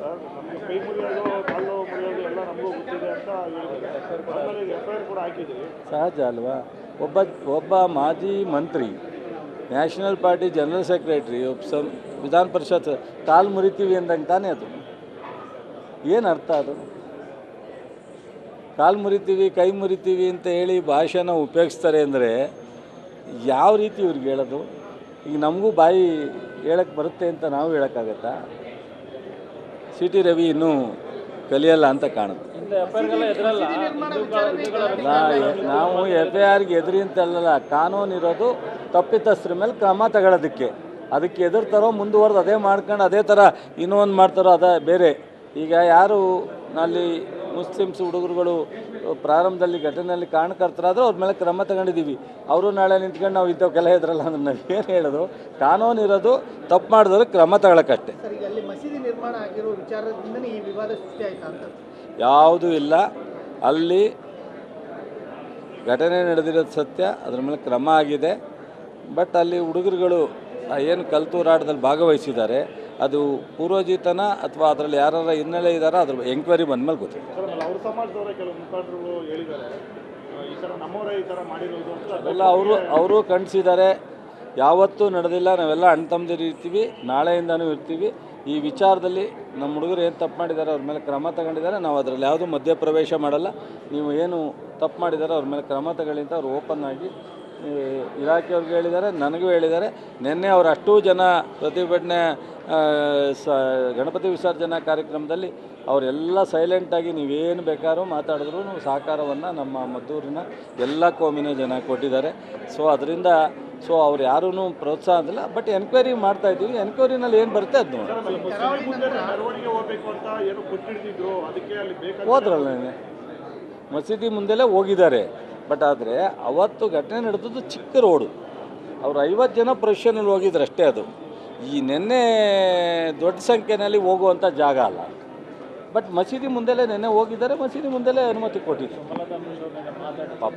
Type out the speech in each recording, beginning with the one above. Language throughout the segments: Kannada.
ಸರ್. ನಮಗೆ ಕೈ ಮುರಿಯೋದು, ಕಾಲು ಮುರಿಯೋದು ಎಲ್ಲ ನಮಗೂ ಗೊತ್ತಿದೆ ಅಂತ ಹೇಳಿದ್ದಾರೆ ಎಫ್ ಕೂಡ ಹಾಕಿದ್ದೀವಿ. ಸಹಜ ಅಲ್ವಾ? ಒಬ್ಬ ಒಬ್ಬ ಮಾಜಿ ಮಂತ್ರಿ, ನ್ಯಾಷನಲ್ ಪಾರ್ಟಿ ಜನರಲ್ ಸೆಕ್ರೆಟ್ರಿ ವಿಧಾನ ಪರಿಷತ್, ಕಾಲು ಮುರಿತೀವಿ ಅಂದಂಗೆ ತಾನೇ ಅದು? ಏನು ಅರ್ಥ ಅದು? ಕಾಲು ಮುರಿತೀವಿ, ಕೈ ಮುರಿತೀವಿ ಅಂತ ಹೇಳಿ ಭಾಷೆನ ಉಪಯೋಗಿಸ್ತಾರೆ ಅಂದರೆ ಯಾವ ರೀತಿ ಇವ್ರಿಗೆ ಹೇಳೋದು? ಈಗ ನಮಗೂ ಬಾಯಿ ಹೇಳಕ್ಕೆ ಬರುತ್ತೆ ಅಂತ ನಾವು ಹೇಳೋಕ್ಕಾಗತ್ತಾ? ಸಿ ಟಿ ರವಿ ಇನ್ನೂ ಕಲಿಯಲ್ಲ ಅಂತ ಕಾಣುತ್ತೆ. ನಾ- ನಾವು ಎಫ್ ಐ ಆರ್ಗೆ ಎದುರಿ ಅಂತಲ್ಲ ಕಾನೂನು ಇರೋದು ತಪ್ಪಿತಸ್ಥರ ಮೇಲೆ ಕ್ರಮ ತಗೊಳ್ಳೋದಕ್ಕೆ. ಅದಕ್ಕೆ ಎದುರ್ತಾರೋ ಮುಂದುವರೆದು ಅದೇ ಮಾಡ್ಕೊಂಡು ಅದೇ ಥರ ಇನ್ನೊಂದು ಮಾಡ್ತಾರೋ ಅದೇ ಬೇರೆ. ಈಗ ಯಾರು ಅಲ್ಲಿ ಮುಸ್ಲಿಮ್ಸ್ ಹುಡುಗರುಗಳು ಪ್ರಾರಂಭದಲ್ಲಿ ಘಟನೆಯಲ್ಲಿ ಕಾರಣಕರ್ತರಾದ್ರೆ ಅವ್ರ ಮೇಲೆ ಕ್ರಮ ತಗೊಂಡಿದ್ದೀವಿ. ಅವರು ನಾಳೆ ನಿಂತ್ಕೊಂಡು ನಾವು ಇಂಥವು ಕೆಲ ಇದ್ರಲ್ಲ ಅಂದ್ರೆ ನಾವು ಏನು ಹೇಳೋದು? ಕಾನೂನು ಇರೋದು ತಪ್ಪು ಮಾಡಿದ್ರೆ ಕ್ರಮ ತಗೊಳಕ್ಕಷ್ಟೆ ಸರ್ ಈಗ ಅಲ್ಲಿ ಮಸೀದಿ ನಿರ್ಮಾಣ ಆಗಿರೋ ವಿಚಾರದಿಂದನೇ ಈ ವಿವಾದ ಸೃಷ್ಟಿ ಆಯ್ತಾ ಅಂತ? ಯಾವುದೂ ಇಲ್ಲ. ಅಲ್ಲಿ ಘಟನೆ ನಡೆದಿರೋದು ಸತ್ಯ ಅದ್ರ ಮೇಲೆ ಕ್ರಮ ಆಗಿದೆ. ಬಟ್ ಅಲ್ಲಿ ಹುಡುಗರುಗಳು ಏನು ಕಲ್ತೂರಾಟದಲ್ಲಿ ಭಾಗವಹಿಸಿದ್ದಾರೆ ಅದು ಪೂರ್ವಜಿತನ ಅಥವಾ ಅದರಲ್ಲಿ ಯಾರ ಹಿನ್ನೆಲೆ ಇದ್ದಾರೋ ಅದ್ರ ಎಂಕ್ವೈರಿ ಬಂದಮೇಲೆ ಗೊತ್ತಿದೆ ಗೊತ್ತಿಲ್ಲ ಆಮೇಲೆ ಅವ್ರ ಸಮಾಜದವರ ಕೆಲವು ಮುಖಂಡರು ಹೇಳಿದ್ದಾರೆ. ಆ, ಈ ಥರ ನಮ್ಮವರೇ ಈ ಥರ ಮಾಡಿರೋದು ಅಂತ ಅದೆಲ್ಲ ಅವರು ಅವರು ಖಂಡಿಸಿದ್ದಾರೆ. ಯಾವತ್ತೂ ನಡೆದಿಲ್ಲ, ನಾವೆಲ್ಲ ಅಣ್ಣ ತಮ್ಮದಿರು ಇರ್ತೀವಿ, ನಾಳೆಯಿಂದನೂ ಇರ್ತೀವಿ. ಈ ವಿಚಾರದಲ್ಲಿ ನಮ್ಮ ಹುಡುಗರು ಏನು ತಪ್ಪು ಮಾಡಿದ್ದಾರೆ ಅವ್ರ ಮೇಲೆ ಕ್ರಮ ತಗೊಂಡಿದ್ದಾರೆ. ನಾವು ಅದರಲ್ಲಿ ಯಾವುದೂ ಮಧ್ಯಪ್ರವೇಶ ಮಾಡಲ್ಲ. ನೀವು ಏನು ತಪ್ಪು ಮಾಡಿದ್ದಾರೆ ಅವ್ರ ಮೇಲೆ ಕ್ರಮ ತಗೊಳ್ಳಿ ಅಂತ ಅವ್ರು ಓಪನ್ ಆಗಿ ಇಲಾಖೆಯವ್ರಿಗೆ ಹೇಳಿದ್ದಾರೆ, ನನಗೂ ಹೇಳಿದ್ದಾರೆ. ನಿನ್ನೆ ಅವರು ಅಷ್ಟೂ ಜನ ಪ್ರತಿಭಟನೆ ಸ, ಗಣಪತಿ ವಿಸರ್ಜನಾ ಕಾರ್ಯಕ್ರಮದಲ್ಲಿ ಅವರೆಲ್ಲ ಸೈಲೆಂಟಾಗಿ ನೀವೇನು ಬೇಕಾದ್ರೂ ಮಾತಾಡಿದ್ರು ಸಹಕಾರವನ್ನು ನಮ್ಮ ಮದ್ದೂರಿನ ಎಲ್ಲ ಕೋಮಿನ ಜನ ಕೊಟ್ಟಿದ್ದಾರೆ. ಸೊ ಅದರಿಂದ ಸೊ ಅವ್ರು ಯಾರೂ ಪ್ರೋತ್ಸಾಹ ಅಂದಿಲ್ಲ. ಬಟ್ ಎನ್ಕ್ವೈರಿ ಮಾಡ್ತಾ ಇದ್ದೀವಿ. ಎನ್ಕ್ವೈರಿನಲ್ಲಿ ಏನು ಬರುತ್ತೆ ಅದು ನೋಡಿ ಹೋದ್ರಲ್ಲ ಮಸೀದಿ ಮುಂದೆಲೇ ಹೋಗಿದ್ದಾರೆ. ಬಟ್ ಆದರೆ ಅವತ್ತು ಘಟನೆ ನಡೆದದ್ದು ಚಿಕ್ಕ ರೋಡು. ಅವ್ರು ಐವತ್ತು ಜನ ಪ್ರೊಫೆಷನಲ್ಲಿ ಹೋಗಿದ್ರು ಅಷ್ಟೇ ಅದು. ಈ ನೆನ್ನೆ ದೊಡ್ಡ ಸಂಖ್ಯೆಯಲ್ಲಿ ಹೋಗುವಂಥ ಜಾಗ ಅಲ್ಲ. ಬಟ್ ಮಸೀದಿ ಮುಂದೆಲೇ ನೆನ್ನೆ ಹೋಗಿದ್ದಾರೆ. ಮಸೀದಿ ಮುಂದೆಲೇ ಅನುಮತಿ ಕೊಟ್ಟಿದ್ದಾರೆ ಪಾಪ.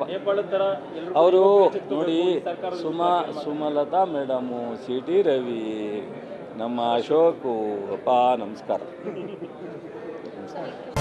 ಅವರು ನೋಡಿ Suma Sumalatha madam C T Ravi ನಮ್ಮ ಅಶೋಕು ಅಪ್ಪ ನಮಸ್ಕಾರ ನಮಸ್ಕಾರ.